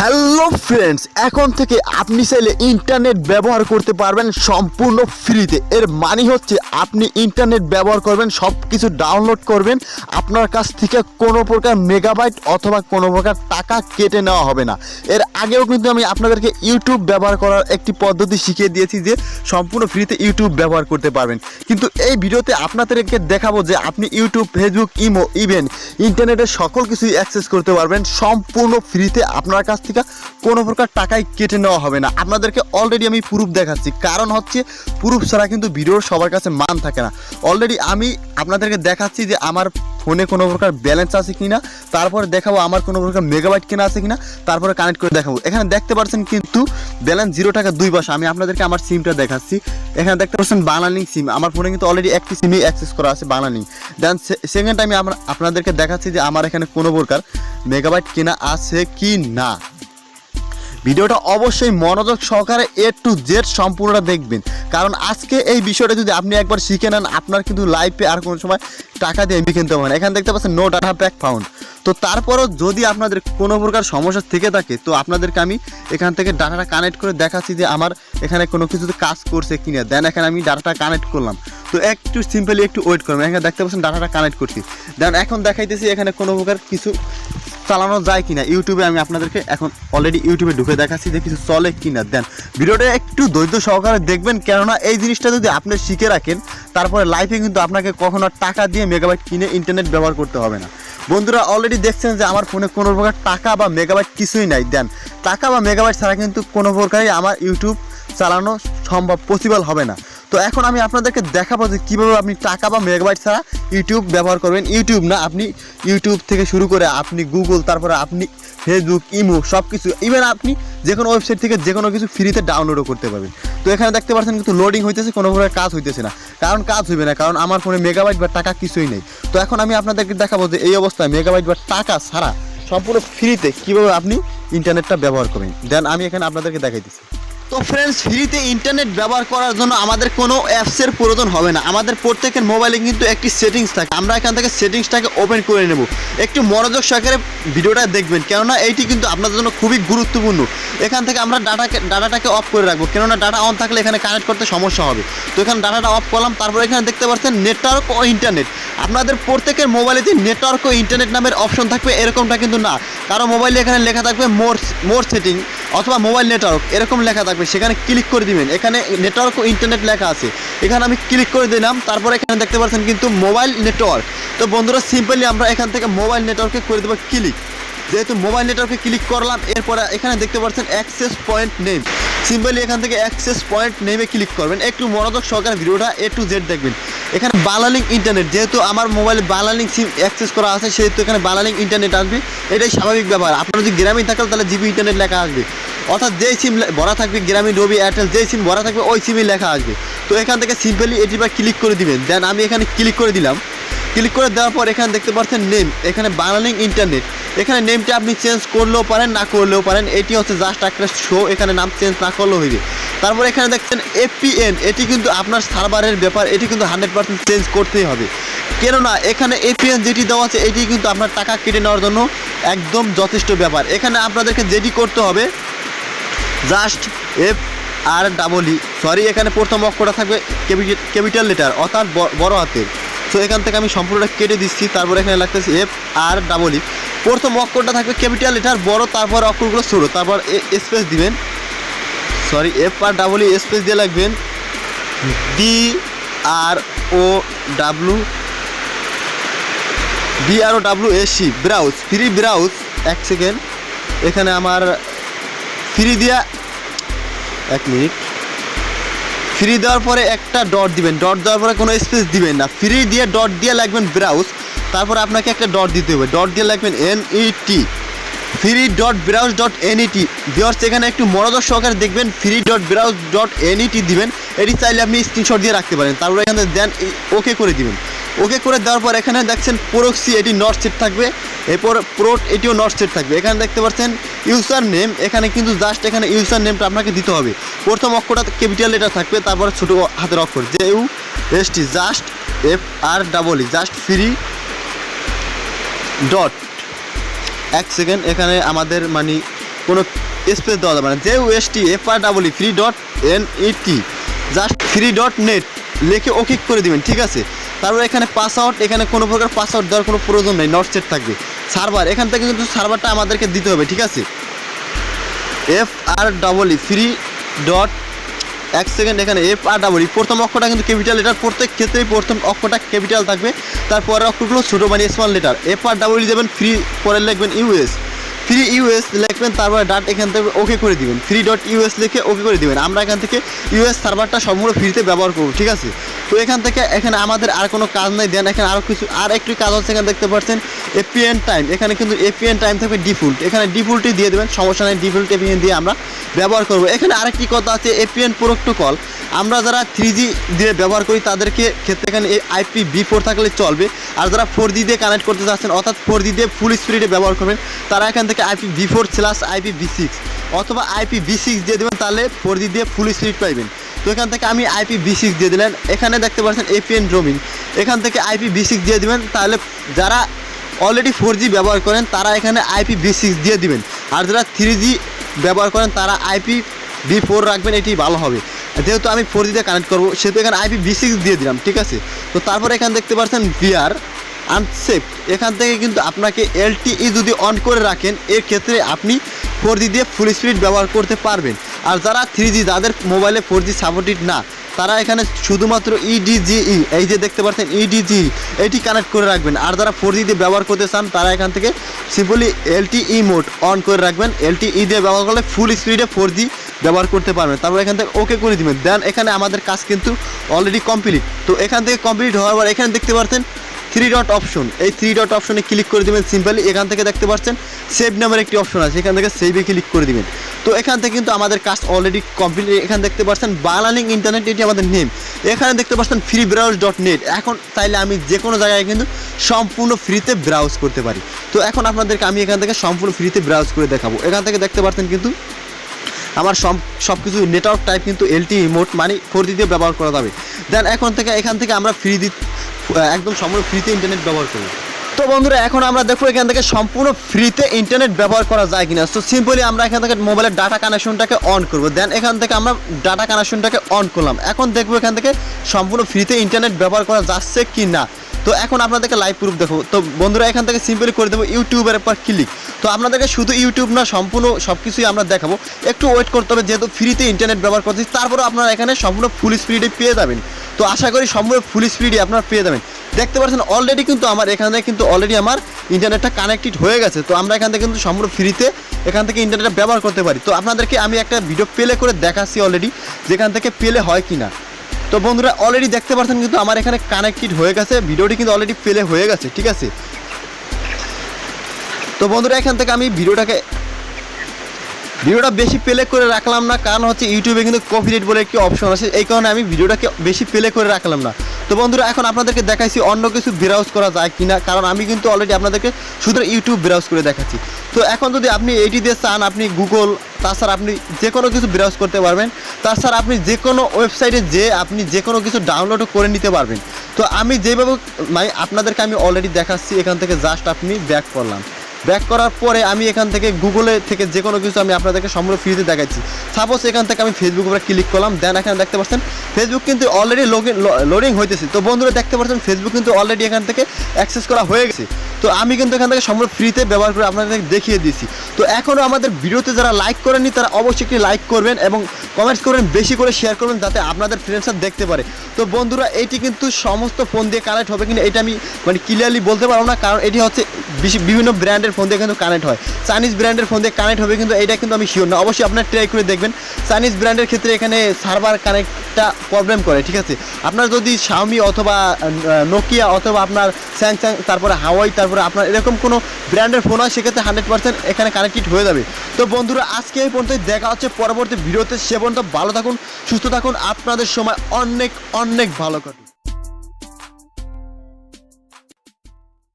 Hello friends, এখন থেকে আপনি চাইলে ইন্টারনেট ব্যবহার করতে পারবেন সম্পূর্ণ ফ্রিতে। এর মানে হচ্ছে আপনি ইন্টারনেট ব্যবহার করবেন সব কিছু ডাউনলোড করবেন, আপনার কাছ থেকে কোনো প্রকার মেগাবাইট অথবা কোনো প্রকার টাকা কেটে নেওয়া হবে না। এর আগেও কিন্তু আমি আপনাদেরকে ইউটিউব ব্যবহার করার একটি পদ্ধতি শিখিয়ে দিয়েছি যে সম্পূর্ণ ফ্রিতে ইউটিউব ব্যবহার করতে পারবেন। কিন্তু এই ভিডিওতে আপনাদেরকে দেখাবো যে আপনি ইউটিউব ফেসবুক ইমো ইভেন ইন্টারনেটের সকল কিছুই অ্যাক্সেস করতে পারবেন, সম্পূর্ণ ফ্রিতে আপনার কাছ থেকে কোনো প্রকার টাকাই কেটে নেওয়া হবে না। আপনাদেরকে অলরেডি আমি প্রুফ দেখাচ্ছি। কারণ হচ্ছে প্রুফ ছাড়া কিন্তু ভিডিওর সবার কাছে মান থাকে না। অলরেডি আমি আপনাদেরকে দেখাচ্ছি যে আমার ফোনে কোনো প্রকার ব্যালেন্স আছে কিনা, তারপরে দেখাবো আমার কোনো প্রকার মেগাবাইট কেনা আছে কিনা, তারপরে কানেক্ট করে দেখাবো। এখানে দেখতে পাচ্ছেন কিন্তু ব্যালেন্স জিরো টাকা দুই পয়সা। আমি আপনাদেরকে আমার সিমটা দেখাচ্ছি। এখানে দেখতে পাচ্ছেন বাংলালিং সিম আমার ফোনে কিন্তু অলরেডি একটি সিমই অ্যাক্সেস করা আছে বাংলালিং দেন সেকেন্ড টাইমে আমরা আপনাদেরকে দেখাচ্ছি যে আমার এখানে কোনো প্রকার মেগাবাইট কেনা আছে কি না ভিডিওটা অবশ্যই মনোযোগ সহকারে এ টু জেড সম্পূর্ণটা দেখবেন। কারণ আজকে এই বিষয়টা যদি আপনি একবার শিখে নেন, আপনার কিন্তু লাইফে আর কোনো সময় টাকা দিয়ে এমবি কিনতে হবে না। এখানে দেখতে পাচ্ছেন নো ডাটা প্যাক ফাউন্ড তো তারপরও যদি আপনাদের কোনো প্রকার সমস্যা থেকে থাকে, তো আপনাদেরকে আমি এখান থেকে ডাটাটা কানেক্ট করে দেখাচ্ছি যে আমার এখানে কোনো কিছুতে কাজ করছে কিনা। দেন এখানে আমি ডাটাটা কানেক্ট করলাম। তো একটু সিম্পলি একটু ওয়েট করবেন এখানে দেখতে পাচ্ছেন ডাটাটা কানেক্ট করছি। দেন এখন দেখাইতেছি এখানে কোনো প্রকার কিছু চালানো যায় কিনা। ইউটিউবে আমি আপনাদেরকে এখন অলরেডি ইউটিউবে ঢুকে দেখাচ্ছি যে কিছু চলে কিনা। দেন ভিডিওটা একটু ধৈর্য সহকারে দেখবেন, কেননা এই জিনিসটা যদি আপনি শিখে রাখেন, তারপরে লাইফে কিন্তু আপনাকে কখনো টাকা দিয়ে মেগাবাইট কিনে ইন্টারনেট ব্যবহার করতে হবে না। বন্ধুরা অলরেডি দেখছেন যে আমার ফোনে কোনো প্রকার টাকা বা মেগাবাইট কিছুই নাই, দেন টাকা বা মেগাবাইট ছাড়া কিন্তু কোনো প্রকারই আমার ইউটিউব চালানো সম্ভব পসিবল হবে না। তো এখন আমি আপনাদেরকে দেখাবো যে কীভাবে আপনি টাকা বা মেগাবাইট ছাড়া ইউটিউব ব্যবহার করবেন। ইউটিউব না, আপনি ইউটিউব থেকে শুরু করে আপনি গুগল, তারপরে আপনি ফেসবুক, ইমো সব কিছু ইভেন আপনি যে কোনো ওয়েবসাইট থেকে যে কোনো কিছু ফ্রিতে ডাউনলোডও করতে পারবেন। তো এখানে দেখতে পাচ্ছেন কিন্তু লোডিং হইতেছে, কোনো প্রকার কাজ হইতেছে না। কারণ কাজ হইবে না, কারণ আমার ফোনে মেগাবাইট বা টাকা কিছুই নেই। তো এখন আমি আপনাদেরকে দেখাবো যে এই অবস্থায় মেগাবাইট বা টাকা ছাড়া সম্পূর্ণ ফ্রিতে কীভাবে আপনি ইন্টারনেটটা ব্যবহার করবেন। দেন আমি এখানে আপনাদেরকে দেখাইতেছি। তো ফ্রেন্ডস ফ্রিতে ইন্টারনেট ব্যবহার করার জন্য আমাদের কোনো অ্যাপসের প্রয়োজন হবে না। আমাদের প্রত্যেকের মোবাইলে কিন্তু একটি সেটিংস থাকে। আমরা এখান থেকে সেটিংসটাকে ওপেন করে নেব। একটু মনোযোগ সহকারে ভিডিওটা দেখবেন, কেননা এইটি কিন্তু আপনাদের জন্য খুবই গুরুত্বপূর্ণ। এখান থেকে আমরা ডাটাকে ডাটাটাকে অফ করে রাখব। কেননা ডাটা অন থাকলে এখানে কানেক্ট করতে সমস্যা হবে। তো এখানে ডাটাটা অফ করলাম, তারপর এখানে দেখতে পাচ্ছেন নেটওয়ার্ক ও ইন্টারনেট আপনাদের প্রত্যেকের মোবাইলে যে নেটওয়ার্ক ও ইন্টারনেট নামের অপশন থাকবে, এরকমটা কিন্তু না। কারও মোবাইলে এখানে লেখা থাকবে মোর মোর সেটিং অথবা মোবাইল নেটওয়ার্ক, এরকম লেখা থাকবে, সেখানে ক্লিক করে দিবেন। এখানে নেটওয়ার্ক ও ইন্টারনেট লেখা আছে। এখানে আমি ক্লিক করে দিলাম, তারপর এখানে দেখতে পাচ্ছেন কিন্তু মোবাইল নেটওয়ার্ক। তো বন্ধুরা, সিম্পলি আমরা এখান থেকে মোবাইল নেটওয়ার্কে করে দেবো ক্লিক। যেহেতু মোবাইল নেটওয়ার্কে ক্লিক করলাম, এরপরে এখানে দেখতে পাচ্ছেন অ্যাক্সেস পয়েন্ট নেম। সিম্পলি এখান থেকে অ্যাক্সেস পয়েন্ট নেমে ক্লিক করবেন। একটু মনোযোগ সহকারে ভিডিওটা এ টু জেড দেখবেন। এখানে বালালিং ইন্টারনেট যেহেতু আমার মোবাইলে বালালিং সিম অ্যাক্সেস করা আছে, সেহেতু এখানে বালালিং ইন্টারনেট আসবে। এটাই স্বাভাবিক ব্যাপার। আপনার যদি গ্রামীণ থাকেন তাহলে জিবি ইন্টারনেট লেখা আসবে। অর্থাৎ যেই সিম ভরা থাকবে গ্রামীণ রবি এয়ারটেল যেই সিম ভরা থাকবে, ওই সিমই লেখা আসবে। তো এখান থেকে সিম্পলি এটির পর ক্লিক করে দিবেন। দেন আমি এখানে ক্লিক করে দিলাম। ক্লিক করে দেওয়ার পর এখানে দেখতে পাচ্ছেন নেম এখানে বানালিং ইন্টারনেট এখানে নেমটি আপনি চেঞ্জ করলেও পারেন, না করলেও পারেন, এটি হচ্ছে জাস্ট একটা শো এখানে নাম চেঞ্জ না করলেও হইবে। তারপর এখানে দেখছেন এপিএন এটি কিন্তু আপনার সার্ভারের ব্যাপার, এটি কিন্তু হান্ড্রেড পার্সেন্ট চেঞ্জ করতেই হবে। কেননা এখানে এপিএন যেটি দেওয়া আছে, এটি কিন্তু আপনার টাকা কেটে নেওয়ার জন্য একদম যথেষ্ট ব্যাপার। এখানে আপনাদেরকে যেটি করতে হবে just F R double E sorry এখানে প্রথম অক্ষরটা থাকবে ক্যাপিটাল লেটার অর্থাৎ বড় হাতের। সো এখান থেকে আমি সম্পূর্ণটা কেটে দিচ্ছি। তারপর এখানে লাগতেছে এফ আর ডাবল ই প্রথম অক্ষরটা থাকবে ক্যাপিটাল লেটার বড় তারপর অক্ষরগুলো ছোটো। তারপর স্পেস দিবেন। Sorry F R double E space দিয়ে লাগবেন। D R O W D R O W S browse free browse এক সেকেন্ড এখানে আমার ফ্রি দিয়া, এক মিনিট ফ্রি দেওয়ার পরে একটা ডট দিবেন। ডট দেওয়ার পরে কোনো স্পেস দিবেন না। ফ্রি দিয়ে ডট দিয়ে লাগবেন ব্রাউজ তারপর আপনাকে একটা ডট দিতে হবে। ডট দিয়ে লাগবেন N T free dot browse dot NET viewers এখানে একটু মনোযোগ সহকারে দেখবেন। Free dot browse dot NET দিবেন। এটি চাইলে আপনি স্ক্রিনশট দিয়ে রাখতে পারেন। তারপরে এখানে দেন ওকে করে দিবেন। ওকে করে দেওয়ার পর এখানে দেখছেন প্রোক্সি এটি নট সেট থাকবে। এরপর প্রোট এটিও নট সেট থাকবে। এখানে দেখতে পাচ্ছেন ইউজার নেম এখানে কিন্তু জাস্ট এখানে ইউজার নেমটা আপনাকে দিতে হবে। প্রথম অক্ষরটা ক্যাপিটাল লেটার থাকবে, তারপরে ছোটো হাতের অক্ষর যে U S T just F R double E just free dot এক সেকেন্ড এখানে আমাদের মানে কোনো স্পেস দেওয়া যাবে না। যে OST F R double E free dot N E T just free dot net লিখে ওকে করে দিবেন, ঠিক আছে? তারপর এখানে পাসওয়ার্ড এখানে কোনো প্রকার পাসওয়ার্ড দেওয়ার কোনো প্রয়োজন নেই নট সেট থাকবে। সার্ভার, এখান থেকে কিন্তু সার্ভারটা আমাদেরকে দিতে হবে, ঠিক আছে? F R double E free dot এক সেকেন্ড এখানে এফ আর ডাবল ই প্রথম অক্ষরটা কিন্তু ক্যাপিটাল লেটার প্রত্যেক ক্ষেত্রেই প্রথম অক্ষরটা ক্যাপিটাল থাকবে। তারপরের অক্ষরগুলো ছোটো মানে small letter F R double E দেবেন ফ্রি পরে লিখবেন ইউএস ফ্রি ইউএস লিখবেন, তারপরে ডাট এখান থেকে ওকে করে দিবেন ফ্রি ডট ইউএস লিখে ওকে করে দিবেন। আমরা এখান থেকে ইউএস সার্ভারটা সম্পূর্ণ ফ্রিতে ব্যবহার করব, ঠিক আছে? তো এখান থেকে এখানে আমাদের আর কোনো কাজ নেই। দেন এখানে আরও কিছু আর একটি কাজ হচ্ছে এখানে দেখতে পাচ্ছেন, এপিএন টাইম। এখানে কিন্তু এপিএন টাইম থাকবে ডিফল্ট। এখানে ডিফল্টই দিয়ে দেবেন, সমস্যা নেই, ডিফল্ট এপিএন দিয়ে আমরা ব্যবহার করব। এখানে আরেকটি কথা আছে, এপিএন প্রোটোকল। আমরা যারা থ্রি জি দিয়ে ব্যবহার করি, তাদেরকে ক্ষেত্রে এখানে আইপি বি ফোর থাকলে চলবে। আর যারা ফোর জি দিয়ে কানেক্ট করতে চাচ্ছেন, অর্থাৎ ফোর জি দিয়ে ফুল স্পিডে ব্যবহার করবেন, তারা এখান থেকে IP B four slash IP B six অথবা আইপি বি সিক্স দিয়ে দেবেন, তাহলে ফোর জি দিয়ে ফুল স্পিড পাইবেন। তো এখান থেকে আমি আইপি বি সিক্স দিয়ে দিলেন। এখানে দেখতে পাচ্ছেন এপিএন রোমিং এখান থেকে আইপি বি সিক্স দিয়ে দেবেন, তাহলে যারা অলরেডি ফোর জি ব্যবহার করেন, তারা এখানে আইপি বি সিক্স দিয়ে দিবেন। আর যারা থ্রি জি ব্যবহার করেন, তারা আইপি বি ফোর রাখবেন, এটি ভালো হবে। যেহেতু আমি ফোর জিতে কানেক্ট করব, সেহেতু এখানে আইপি বি সিক্স দিয়ে দিলাম, ঠিক আছে? তো তারপরে এখানে দেখতে পাচ্ছেন বিআর আনসেফ এখান থেকে কিন্তু আপনাকে এলটিই যদি অন করে রাখেন এর ক্ষেত্রে আপনি ফোর জি দিয়ে ফুল স্পিড ব্যবহার করতে পারবেন। আর যারা থ্রি জি যাদের মোবাইলে ফোর জি সাপোর্টেড না, তারা এখানে শুধুমাত্র E ইডিজিই এই যে দেখতে পাচ্ছেন E ইডিজি এটি কানেক্ট করে রাখবেন। আর যারা ফোর দিয়ে ব্যবহার করতে চান, তারা এখান থেকে সিম্পলি এলটিই মোড অন করে রাখবেন। এলটিই দিয়ে ব্যবহার করলে ফুল স্পিডে ফোর ব্যবহার করতে পারবেন। তারপর এখান থেকে ওকে করে দিবেন। দেন এখানে আমাদের কাজ কিন্তু অলরেডি কমপ্লিট তো এখান থেকে কমপ্লিট হওয়ার পর এখানে দেখতে পাচ্ছেন থ্রি ডট অপশন এই থ্রি ডট অপশনে ক্লিক করে দেবেন সিম্পলি এখান থেকে দেখতে পাচ্ছেন সেভ নামের একটি অপশন আছে, এখান থেকে সেভে ক্লিক করে দিবেন। তো এখান থেকে কিন্তু আমাদের কাজ অলরেডি কমপ্লিট এখানে দেখতে পাচ্ছেন বাংলালিং ইন্টারনেট এটি আমাদের নেম এখানে দেখতে পাচ্ছেন ফ্রি ব্রাউজ ডট নেট এখন চাইলে আমি যে কোনো জায়গায় কিন্তু সম্পূর্ণ ফ্রিতে ব্রাউজ করতে পারি। তো এখন আপনাদেরকে আমি এখান থেকে সম্পূর্ণ ফ্রিতে ব্রাউজ করে দেখাবো। এখান থেকে দেখতে পাচ্ছেন কিন্তু আমার সব সব কিছু নেটওয়ার্ক টাইপ কিন্তু এলটি মোট মানে ফোর দিয়ে ব্যবহার করা যাবে। দেন এখন থেকে, এখান থেকে আমরা ফ্রি একদম সম্পূর্ণ ফ্রিতে ইন্টারনেট ব্যবহার করব তো বন্ধুরা, এখন আমরা দেখব এখান থেকে সম্পূর্ণ ফ্রিতে ইন্টারনেট ব্যবহার করা যায় কিনা। তো সিম্পলি আমরা এখান থেকে মোবাইলের ডাটা কানেকশনটাকে অন করব। দেন এখান থেকে আমরা ডাটা কানেকশনটাকে অন করলাম। এখন দেখব এখান থেকে সম্পূর্ণ ফ্রিতে ইন্টারনেট ব্যবহার করা যাচ্ছে কি না তো এখন আপনাদেরকে লাইভ প্রুফ দেখো তো বন্ধুরা, এখান থেকে সিম্পলি করে দেবো ইউটিউবের উপর ক্লিক তো আপনাদেরকে শুধু ইউটিউব না, সম্পূর্ণ সব কিছুই আমরা দেখাবো। একটু ওয়েট করতে হবে, যেহেতু ফ্রিতে ইন্টারনেট ব্যবহার করতেছি তারপরে আপনারা এখানে সম্পূর্ণ ফুল স্পিডে পেয়ে যাবেন। তো আশা করি সম্পূর্ণ ফুল স্পিডে আপনারা পেয়ে যাবেন। দেখতে পাচ্ছেন অলরেডি কিন্তু আমার, এখানে কিন্তু অলরেডি আমার ইন্টারনেটটা কানেক্টেড হয়ে গেছে। তো আমরা এখান থেকে কিন্তু সম্পূর্ণ ফ্রিতে এখান থেকে ইন্টারনেটটা ব্যবহার করতে পারি। তো আপনাদেরকে আমি একটা ভিডিও পেলে করে দেখাচ্ছি অলরেডি যেখান থেকে পেলে হয় কি না তো বন্ধুরা অলরেডি দেখতে পাচ্ছেন কিন্তু আমার এখানে কানেক্টেড হয়ে গেছে। ভিডিওটি কিন্তু অলরেডি প্লে হয়ে গেছে, ঠিক আছে? তো বন্ধুরা, এখান থেকে আমি ভিডিওটাকে ভিডিওটা বেশি প্লে করে রাখলাম না, কারণ হচ্ছে ইউটিউবে কিন্তু কপিরাইট বলে একটি অপশন আছে, এই কারণে আমি ভিডিওটাকে বেশি প্লে করে রাখলাম না। তো বন্ধুরা, এখন আপনাদেরকে দেখাইছি অন্য কিছু ব্রাউজ করা যায় কিনা, কারণ আমি কিন্তু অলরেডি আপনাদেরকে শুধু ইউটিউব ব্রাউজ করে দেখাচ্ছি। তো এখন যদি আপনি এইটি দিয়ে চান, আপনি গুগল তাছাড়া আপনি যে কোনো কিছু ব্রাউজ করতে পারবেন, তাছাড়া আপনি যে কোনো ওয়েবসাইটে যে আপনি যে কোনো কিছু ডাউনলোডও করে নিতে পারবেন। তো আমি যেভাবে মানে আপনাদেরকে আমি অলরেডি দেখাচ্ছি, এখান থেকে জাস্ট আপনি ব্যাক করলাম। ব্যাক করার পরে আমি এখান থেকে গুগলে থেকে যে কোনো কিছু আমি আপনাদেরকে সম্পূর্ণ ফ্রিতে দেখাচ্ছি। সাপোজ এখান থেকে আমি ফেসবুক উপরে ক্লিক করলাম দেন এখানে দেখতে পাচ্ছেন ফেসবুক কিন্তু অলরেডি লোডিং হইতেছে। তো বন্ধুরা দেখতে পাচ্ছেন ফেসবুক কিন্তু অলরেডি এখান থেকে অ্যাক্সেস করা হয়ে গেছে। তো আমি কিন্তু এখান থেকে সম্পূর্ণ ফ্রিতে ব্যবহার করে আপনাদের দেখিয়ে দিয়েছি। তো এখনও আমাদের ভিডিওতে যারা লাইক করেননি, তারা অবশ্যই একটি লাইক করবেন এবং কমেন্টস করবেন, বেশি করে শেয়ার করবেন যাতে আপনাদের ফ্রেন্ডসরা দেখতে পারে। তো বন্ধুরা, এটি কিন্তু সমস্ত ফোন দিয়ে কানেক্ট হবে কিন্তু এটা আমি মানে ক্লিয়ারলি বলতে পারব না, কারণ এটি হচ্ছে বিভিন্ন ব্র্যান্ডের ফোন দিয়ে কিন্তু কানেক্ট হয়। চাইনিজ ব্র্যান্ডের ফোন দিয়ে কানেক্ট হবে কিন্তু এটা কিন্তু আমি শিওর না। অবশ্যই আপনার ট্রাই করে দেখবেন। চাইনিজ ব্র্যান্ডের ক্ষেত্রে এখানে সার্ভার কানেক্টটা প্রবলেম করে, ঠিক আছে? আপনার যদি শাওমি অথবা নোকিয়া অথবা আপনার স্যামসাং তারপরে হাওয়াই তারপরে আপনার এরকম কোনো ব্র্যান্ডের ফোন হয়, সেক্ষেত্রে হান্ড্রেড পার্সেন্ট এখানে কানেক্টেড হয়ে যাবে। তো বন্ধুরা, আজকে এই পর্যন্ত দেখা হচ্ছে পরবর্তী ভিডিওতে। সে পর্যন্ত ভালো থাকুন, সুস্থ থাকুন। আপনাদের সময় অনেক অনেক ভালো কাটুন